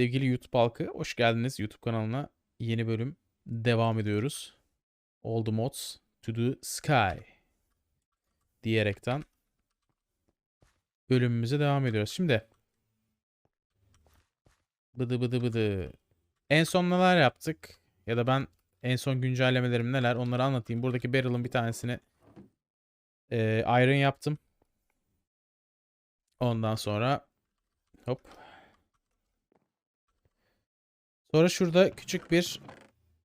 Sevgili YouTube halkı, hoş geldiniz YouTube kanalına. Yeni bölüm devam ediyoruz. All the mods to the sky diyerekten bölümümüze devam ediyoruz. Şimdi bıdı bıdı bıdı. En son neler yaptık? Ya da ben en son güncellemelerim neler? Onları anlatayım. Buradaki barrel'ın bir tanesini e, iron yaptım. Ondan sonra hop Sonra şurada küçük bir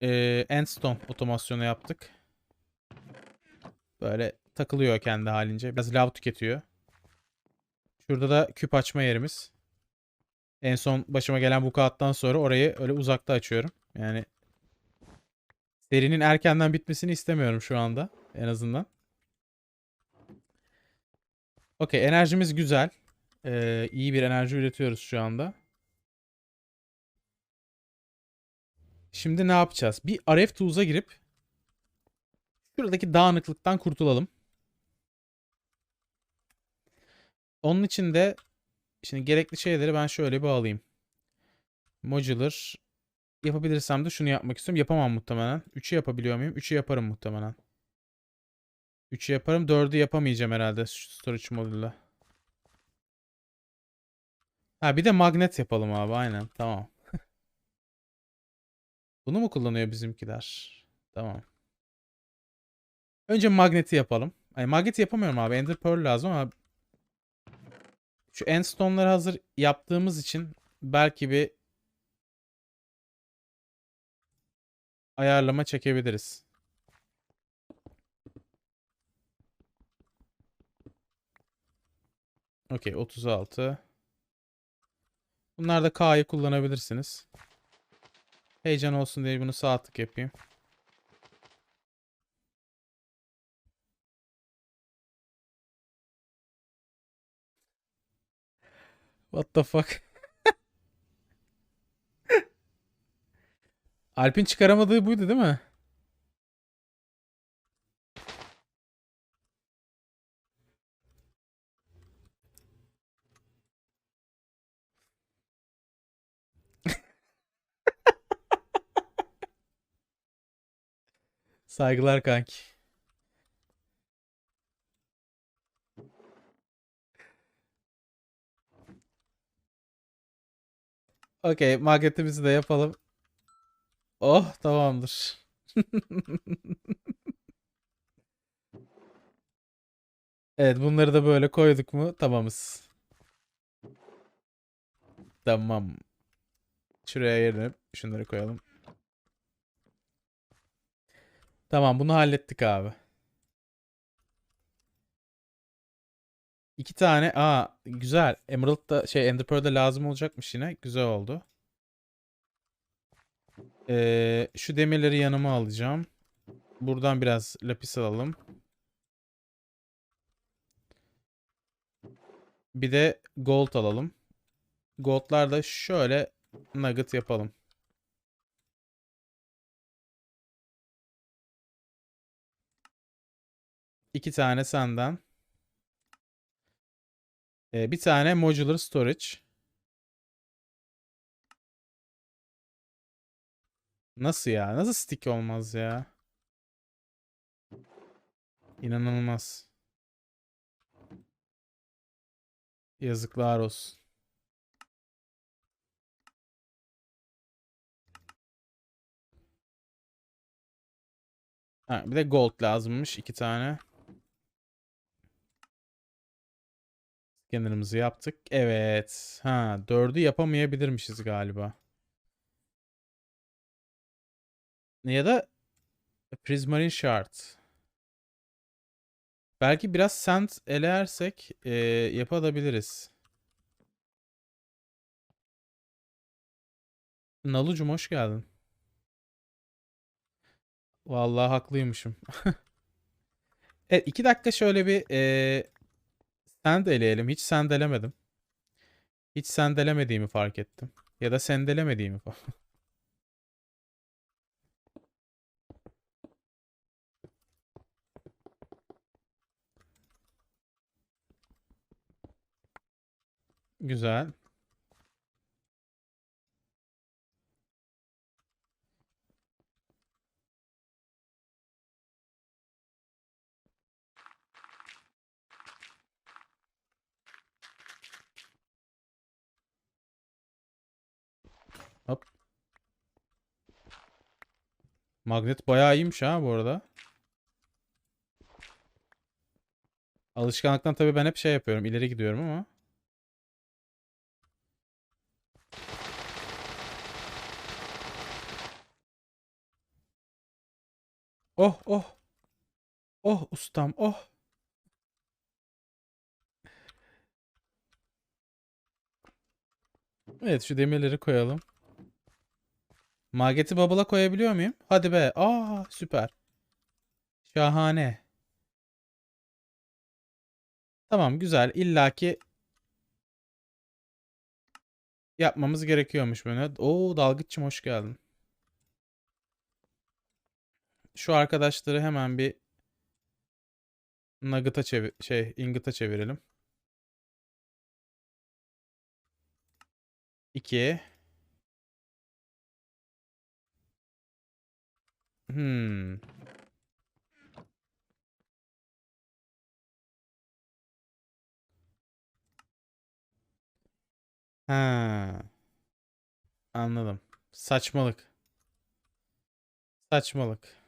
e, endstone otomasyonu yaptık. Böyle takılıyor kendi halince. Biraz lav tüketiyor. Şurada da küp açma yerimiz. En son başıma gelen bu kağıttan sonra orayı öyle uzakta açıyorum. Yani serinin erkenden bitmesini istemiyorum şu anda en azından. Okey enerjimiz güzel. Ee, iyi bir enerji üretiyoruz şu anda. Şimdi ne yapacağız? Bir RF Tools'a girip şuradaki dağınıklıktan kurtulalım. Onun için de şimdi gerekli şeyleri ben şöyle bir alayım. Modular yapabilirsem de şunu yapmak istiyorum. Yapamam muhtemelen. 3'ü yapabiliyor muyum? 3'ü yaparım muhtemelen. 3'ü yaparım. 4'ü yapamayacağım herhalde storage modülü. Ha bir de magnet yapalım abi aynen. Tamam. Bunu mu kullanıyor bizimkiler? Tamam. Önce magneti yapalım. Ay magneti yapamıyorum abi. Ender Pearl lazım ama şu endstone'ları hazır yaptığımız için belki bir ayarlama çekebiliriz. Okey 36. Bunlar da K'yı kullanabilirsiniz. Heyecan olsun diye bunu sağ tık yapayım. What the fuck? Alp'in çıkaramadığı buydu değil mi? Saygılar kanki. Okey, magnetimizi de yapalım. Oh, tamamdır. Evet, bunları da böyle koyduk mu tamamız. Tamam. Şuraya yerine şunları koyalım. Tamam bunu hallettik abi. İki tane. Aa güzel. Emerald da şey Ender Pearl lazım olacakmış yine. Güzel oldu. Ee, şu demirleri yanıma alacağım. Buradan biraz lapis alalım. Bir de gold alalım. Gold'lar da şöyle nugget yapalım. İki tane senden. Ee, bir tane modular storage. Nasıl ya? Nasıl stick olmaz ya? İnanılmaz. Yazıklar olsun. Ha, bir de gold lazımmış iki tane. Scanner'ımızı yaptık. Evet. Ha, dördü yapamayabilirmişiz galiba. Ya da Prismarine Shard. Belki biraz sand elersek e, yapabiliriz. Nalucum hoş geldin. Vallahi haklıymışım. evet iki dakika şöyle bir e, sendeleyelim. Hiç sendelemedim. Hiç sendelemediğimi fark ettim. Ya da sendelemediğimi falan. Güzel. Magnet bayağı iyiymiş ha bu arada. Alışkanlıktan tabii ben hep şey yapıyorum. ileri gidiyorum ama. Oh oh. Oh ustam oh. Evet şu demirleri koyalım. Magneti bubble'a koyabiliyor muyum? Hadi be. Aa süper. Şahane. Tamam güzel. İllaki yapmamız gerekiyormuş böyle. Oo dalgıççım hoş geldin. Şu arkadaşları hemen bir Nugget'a çevir şey Ingot'a çevirelim. 2 Hmm. Ha. Anladım. Saçmalık. Saçmalık.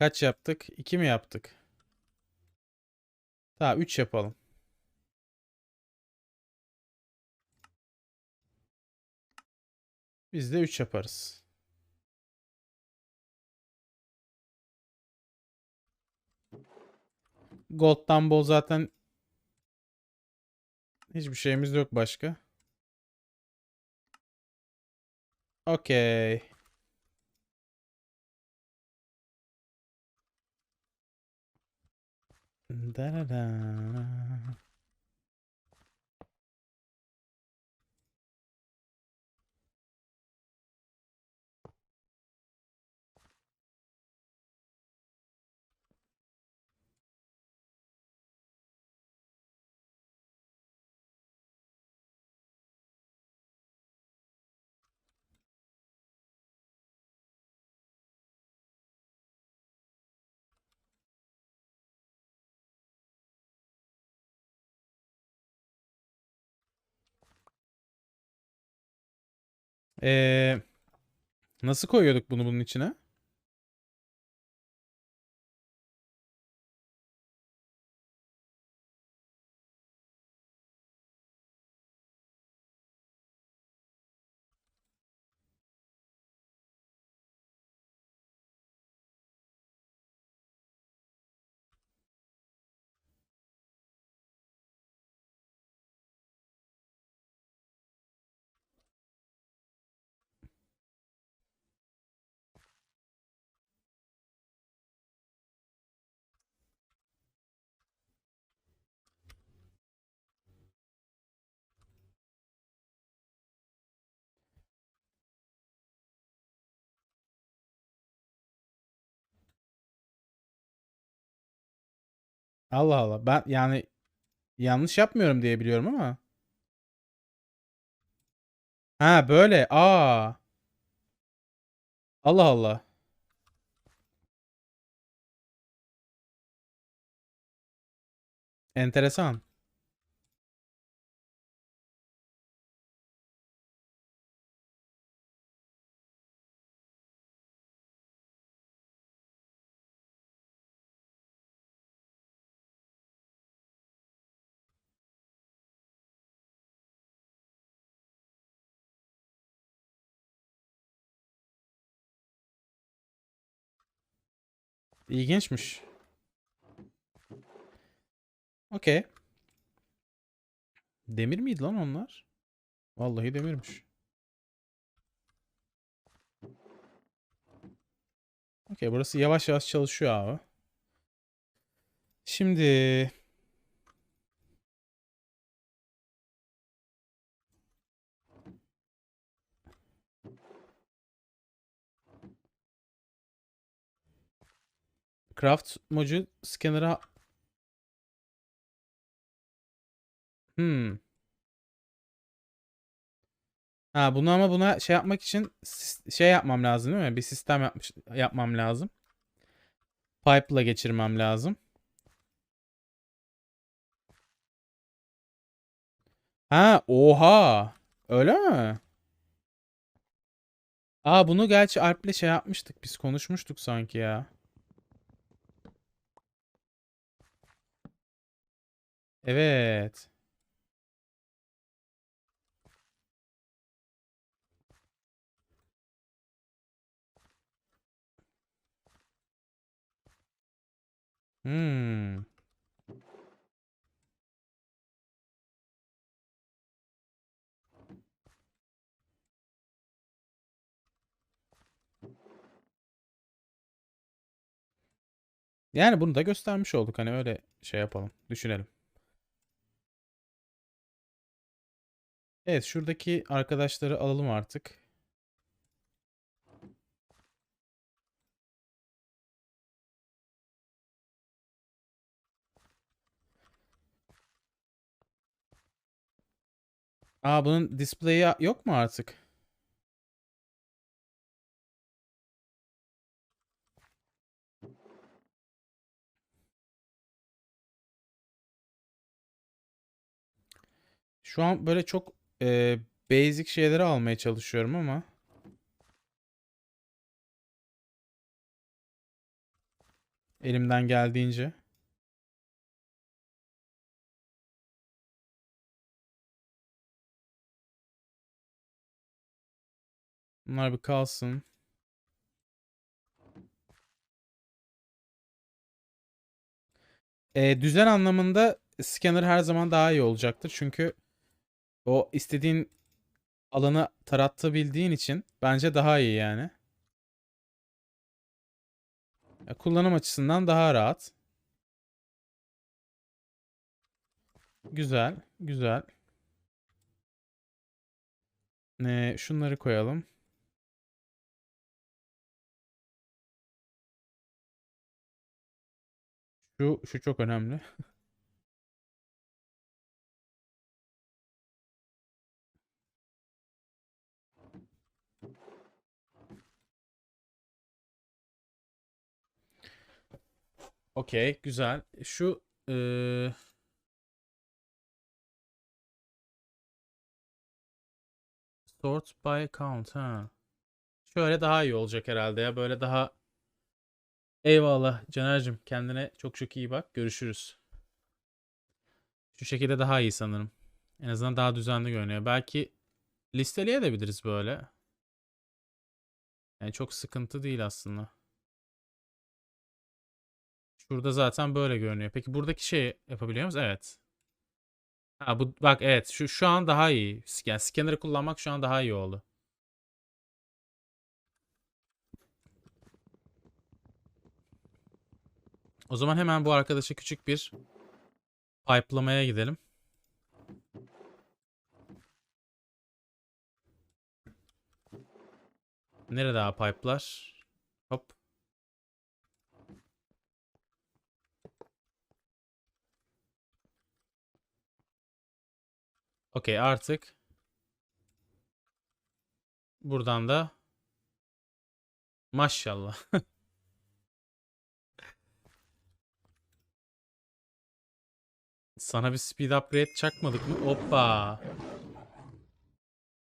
Kaç yaptık? 2 mi yaptık? Tamam 3 yapalım. Biz de 3 yaparız. Gold'dan bol zaten hiçbir şeyimiz yok başka. Okey. Da da da. Ee, nasıl koyuyorduk bunu bunun içine? Allah Allah. Ben yani yanlış yapmıyorum diye biliyorum ama. Ha böyle. Aa. Allah Allah. Enteresan. İlginçmiş. Okey. Demir miydi lan onlar? Vallahi demirmiş. Okey burası yavaş yavaş çalışıyor abi. Şimdi Craft module scanner'a Hmm. Ha bunu ama buna şey yapmak için şey yapmam lazım değil mi? Bir sistem yapmış yapmam lazım. Pipe'la geçirmem lazım. Ha, oha. Öyle mi? Aa bunu gerçi Alp'le şey yapmıştık. Biz konuşmuştuk sanki ya. Evet. Hmm. Yani bunu da göstermiş olduk. Hani öyle şey yapalım. Düşünelim. Evet şuradaki arkadaşları alalım artık. Aa bunun display'i yok mu artık? Şu an böyle çok e, basic şeyleri almaya çalışıyorum ama. Elimden geldiğince. Bunlar bir kalsın. E, düzen anlamında scanner her zaman daha iyi olacaktır. Çünkü o istediğin alanı tarattabildiğin için bence daha iyi yani. Ya, kullanım açısından daha rahat. Güzel, güzel. Ne, şunları koyalım. Şu şu çok önemli. Okey, güzel. Şu eee, sort by count ha. Şöyle daha iyi olacak herhalde ya. Böyle daha Eyvallah Caner'cim kendine çok çok iyi bak. Görüşürüz. Şu şekilde daha iyi sanırım. En azından daha düzenli görünüyor. Belki listeleyebiliriz böyle. Yani çok sıkıntı değil aslında. Şurada zaten böyle görünüyor. Peki buradaki şeyi yapabiliyor muyuz? Evet. Ha bu bak evet şu şu an daha iyi. Yani scanner'ı kullanmak şu an daha iyi oldu. O zaman hemen bu arkadaşa küçük bir pipe'lamaya gidelim. Nerede daha pipe'lar? Hop. Okey artık buradan da maşallah. Sana bir speed upgrade çakmadık mı? Hoppa.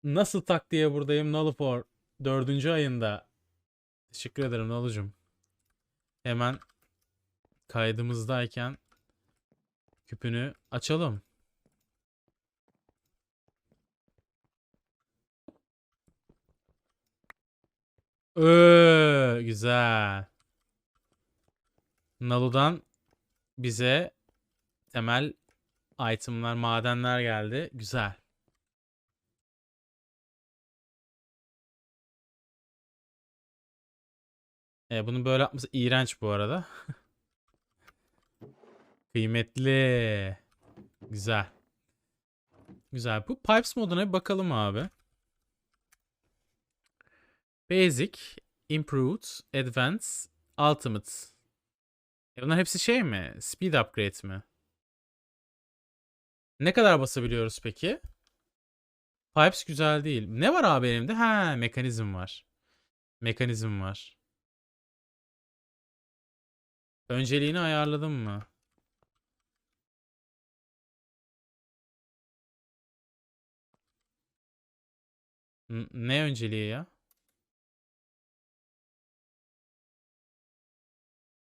Nasıl tak diye buradayım Nullifor. Dördüncü ayında. Teşekkür ederim Nalucum. Hemen kaydımızdayken küpünü açalım. Öö, güzel. Nalu'dan bize temel itemlar, madenler geldi. Güzel. E, bunun böyle yapması iğrenç bu arada. Kıymetli. Güzel. Güzel. Bu Pipes moduna bir bakalım abi. Basic, Improved, Advanced, Ultimate. E bunlar hepsi şey mi? Speed upgrade mi? Ne kadar basabiliyoruz peki? Pipes güzel değil. Ne var abi elimde? Ha, mekanizm var. Mekanizm var. Önceliğini ayarladım mı? Ne önceliği ya?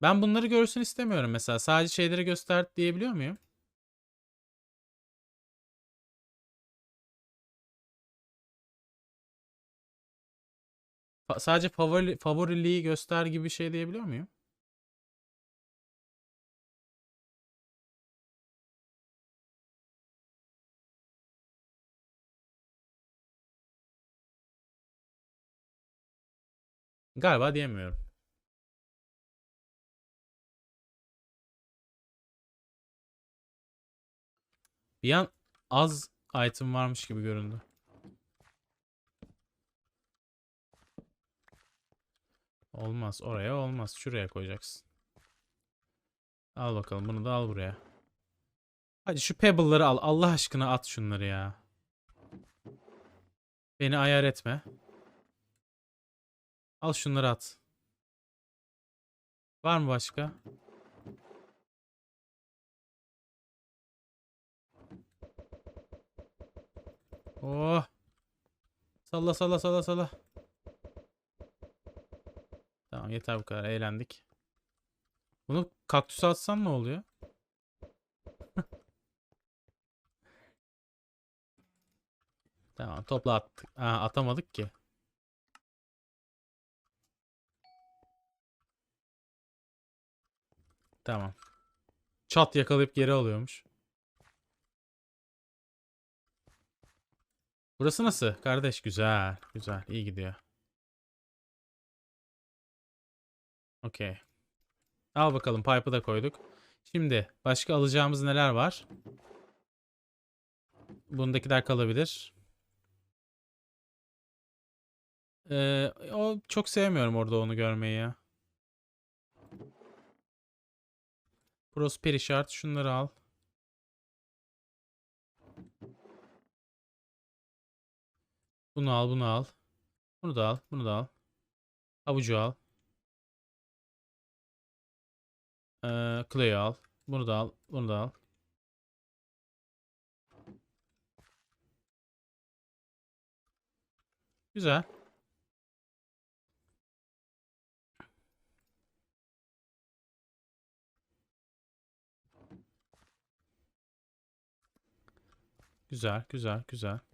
Ben bunları görsün istemiyorum mesela. Sadece şeyleri göster diyebiliyor muyum? Sadece favori favoriliği göster gibi bir şey diyebiliyor muyum? Galiba diyemiyorum. Bir an az item varmış gibi göründü. Olmaz. Oraya olmaz. Şuraya koyacaksın. Al bakalım. Bunu da al buraya. Hadi şu pebble'ları al. Allah aşkına at şunları ya. Beni ayar etme. Al şunları at. Var mı başka? Oh. Salla salla salla salla. Tamam yeter bu kadar. Eğlendik. Bunu kaktüse atsam ne oluyor? Tamam topla attık. Aa, atamadık ki. Tamam. Çat yakalayıp geri alıyormuş. Burası nasıl? Kardeş güzel. Güzel. iyi gidiyor. Okey. Al bakalım pipe'ı da koyduk. Şimdi başka alacağımız neler var? Bundakiler kalabilir. Ee, o çok sevmiyorum orada onu görmeyi ya. Prosperi şart şunları al. Bunu al, bunu al. Bunu da al, bunu da al. Avucu al. Ee, Clay'ı al. Bunu da al, bunu da al. Güzel. Güzel, güzel, güzel.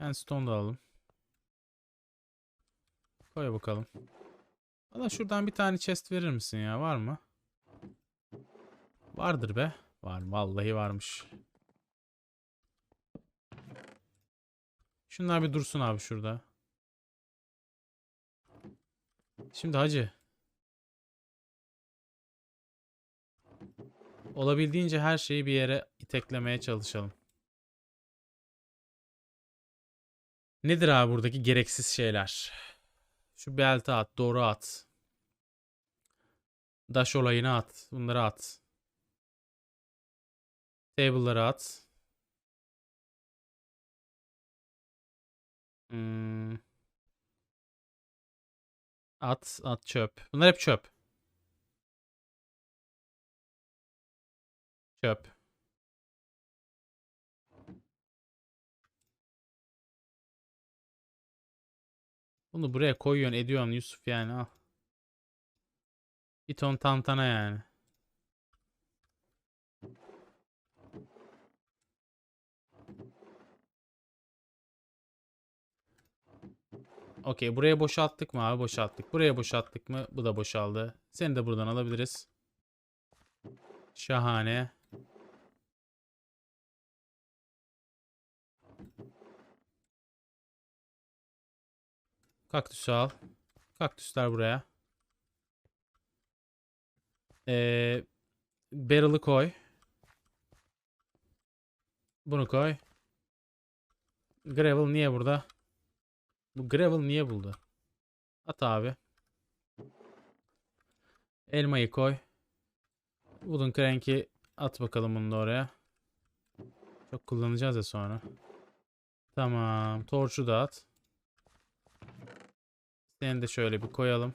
Endstone da alalım. Koy bakalım. Valla şuradan bir tane chest verir misin ya? Var mı? Vardır be. Var. Vallahi varmış. Şunlar bir dursun abi şurada. Şimdi hacı. Olabildiğince her şeyi bir yere iteklemeye çalışalım. Nedir abi buradaki gereksiz şeyler? Şu belti at, doğru at. Dash olayını at. Bunları at. Table'ları at. Hmm. At, at çöp. Bunlar hep çöp. Çöp. Bunu buraya koyuyorsun, ediyorsun Yusuf yani al. Bir ton tantana yani. Okey buraya boşalttık mı abi? Boşalttık. Buraya boşalttık mı? Bu da boşaldı. Seni de buradan alabiliriz. Şahane. Kaktüsü al. Kaktüsler buraya. Ee, barrel'ı koy. Bunu koy. Gravel niye burada? Bu gravel niye buldu? At abi. Elmayı koy. Wooden crank'i at bakalım bunu da oraya. Çok kullanacağız ya sonra. Tamam. Torçu da at. Seni de şöyle bir koyalım.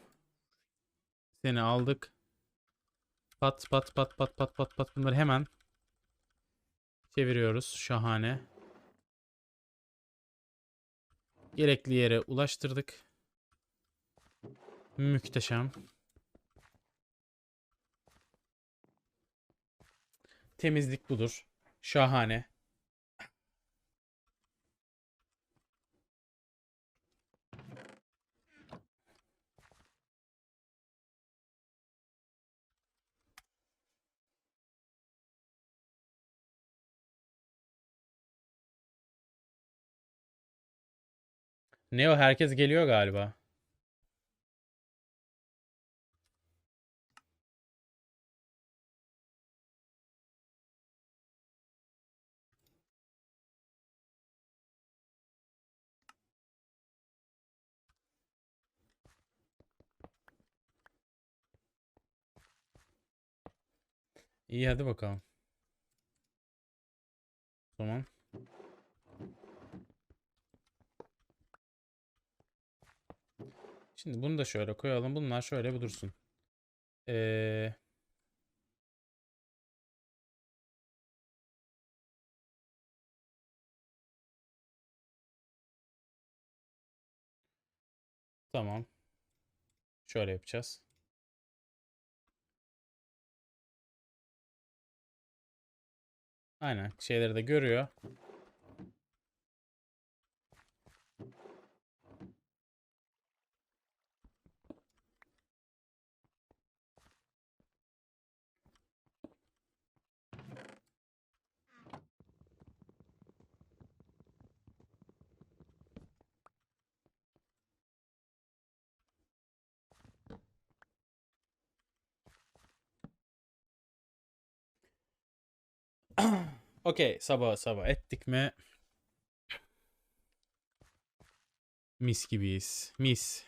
Seni aldık. Pat pat pat pat pat pat pat bunları hemen çeviriyoruz. Şahane. Gerekli yere ulaştırdık. Muhteşem. Temizlik budur. Şahane. Ne o herkes geliyor galiba. İyi hadi bakalım. Tamam. Şimdi bunu da şöyle koyalım. Bunlar şöyle bir dursun. Ee, tamam. Şöyle yapacağız. Aynen. Şeyleri de görüyor. Okey. Sabah sabah ettik mi? Mis gibiyiz. Mis.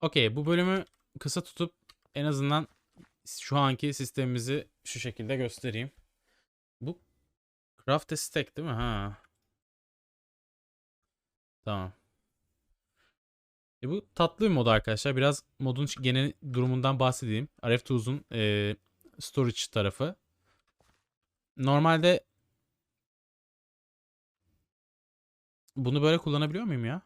Okey. Bu bölümü kısa tutup en azından şu anki sistemimizi şu şekilde göstereyim. Bu craft stack değil mi? Ha. Tamam. E bu tatlı bir mod arkadaşlar. Biraz modun genel durumundan bahsedeyim. RF2'un e, storage tarafı. Normalde bunu böyle kullanabiliyor muyum ya?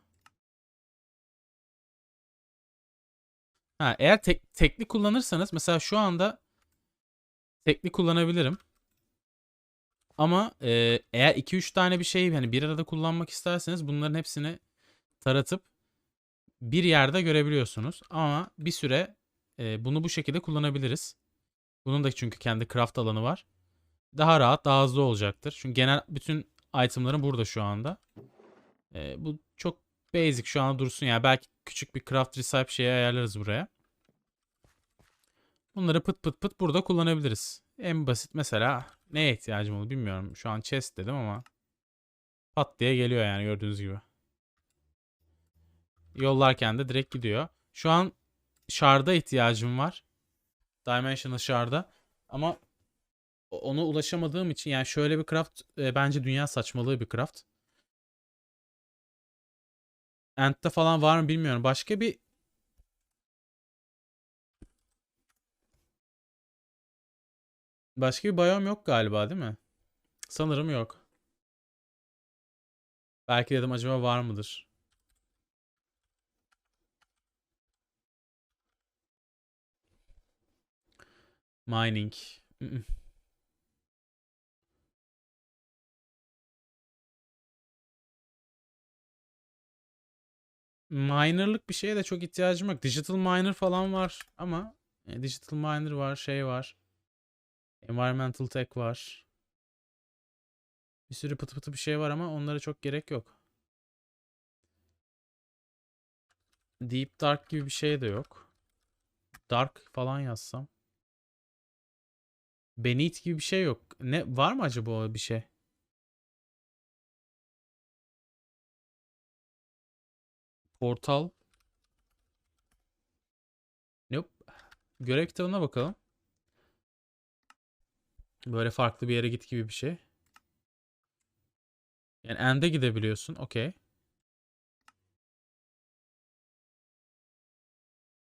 Ha, eğer tek, tekli kullanırsanız mesela şu anda tekli kullanabilirim. Ama e, eğer 2-3 tane bir şey hani bir arada kullanmak isterseniz bunların hepsini taratıp bir yerde görebiliyorsunuz. Ama bir süre e, bunu bu şekilde kullanabiliriz. Bunun da çünkü kendi craft alanı var. Daha rahat, daha hızlı olacaktır. Çünkü genel bütün itemlarım burada şu anda. Ee, bu çok basic şu anda dursun. Yani belki küçük bir craft recipe şeyi ayarlarız buraya. Bunları pıt pıt pıt burada kullanabiliriz. En basit mesela neye ihtiyacım olur bilmiyorum. Şu an chest dedim ama pat diye geliyor yani gördüğünüz gibi. Yollarken de direkt gidiyor. Şu an shard'a ihtiyacım var. Dimensional Shard'a. Ama ona ulaşamadığım için yani şöyle bir craft e, bence dünya saçmalığı bir craft. Ant'te falan var mı bilmiyorum. Başka bir Başka bir biyom yok galiba değil mi? Sanırım yok. Belki dedim acaba var mıdır? Mining. Miner'lık bir şeye de çok ihtiyacım yok. Digital miner falan var ama e, digital miner var, şey var. Environmental tech var. Bir sürü pıtı pıtı bir şey var ama onlara çok gerek yok. Deep Dark gibi bir şey de yok. Dark falan yazsam. Beneath gibi bir şey yok. Ne var mı acaba o bir şey? Portal. Nope. Görev kitabına bakalım. Böyle farklı bir yere git gibi bir şey. Yani end'e gidebiliyorsun. Okey.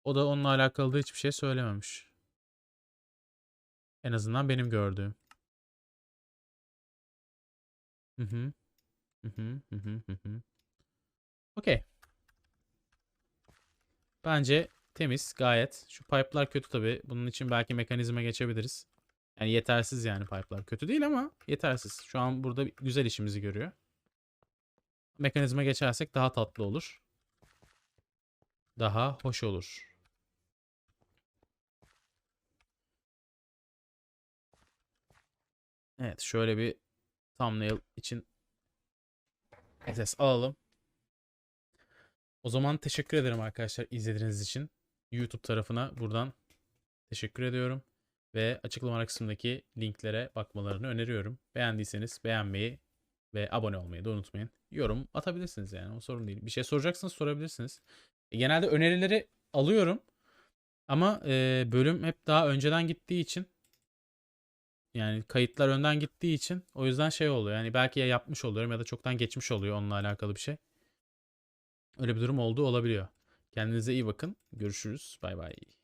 O da onunla alakalı da hiçbir şey söylememiş. En azından benim gördüğüm. Hı hı. Hı hı. Hı hı. Okey. Bence temiz gayet. Şu pipe'lar kötü tabii. Bunun için belki mekanizma geçebiliriz. Yani yetersiz yani pipe'lar. Kötü değil ama yetersiz. Şu an burada güzel işimizi görüyor. Mekanizma geçersek daha tatlı olur. Daha hoş olur. Evet şöyle bir thumbnail için SS alalım. O zaman teşekkür ederim arkadaşlar izlediğiniz için. YouTube tarafına buradan teşekkür ediyorum. Ve açıklama kısmındaki linklere bakmalarını öneriyorum. Beğendiyseniz beğenmeyi ve abone olmayı da unutmayın. Yorum atabilirsiniz yani o sorun değil. Bir şey soracaksanız sorabilirsiniz. E, genelde önerileri alıyorum. Ama e, bölüm hep daha önceden gittiği için yani kayıtlar önden gittiği için o yüzden şey oluyor. Yani belki ya yapmış oluyorum ya da çoktan geçmiş oluyor onunla alakalı bir şey. Öyle bir durum olduğu olabiliyor. Kendinize iyi bakın. Görüşürüz. Bay bay.